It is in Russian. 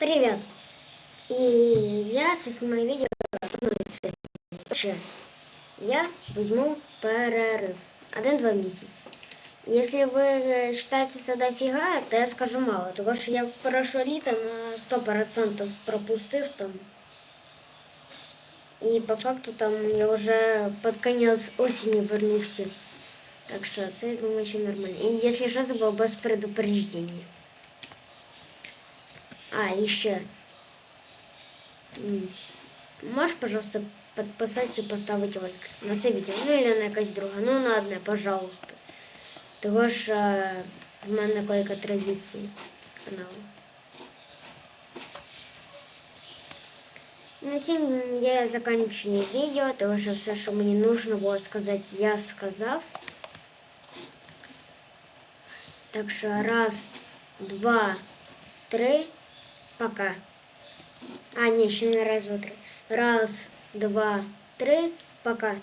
Привет! И я снимаю видео одной цели. Ще. Я возьму перерыв. Один-два місяці. Якщо ви е, вважаєте це дофіга, то я скажу мало, тому що я прошлое літо на 100% пропустив там. І по факту там я вже під кінець осені вернувся. Так що це, я думаю, ще нормально. І якщо що, це було без предупреждения. А, еще. М, Можешь, пожалуйста, подписаться и поставить лайк на це відео. Ну или на якась друга. Ну на одне, пожалуйста. Того ж е, в мене койка традиції каналу. На сім я заканчиваю відео, тому що все, що мені нужно було сказати, я сказав. Так що раз, два, три. Пока. А, не, еще не раз, два. Раз, два, три. Пока.